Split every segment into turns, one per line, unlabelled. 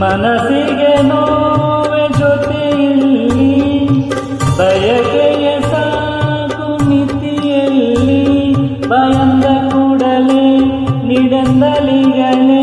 ಮನಸ್ಸಿಗೆ ನೋವೆ ಜೊತೆಯಲ್ಲಿ ಬಯಕೆಯ ಸಾಕು ಮಿತಿಯಲ್ಲಿ ಬಯಂದ ಕೂಡಲೇ ನಿಡಂದಲಿಗಳೇ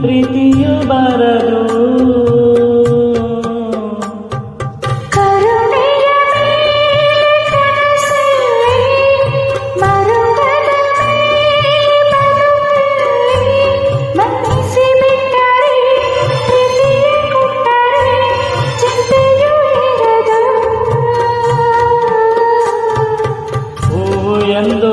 ಪ್ರೀತಿಯು ಬರದು.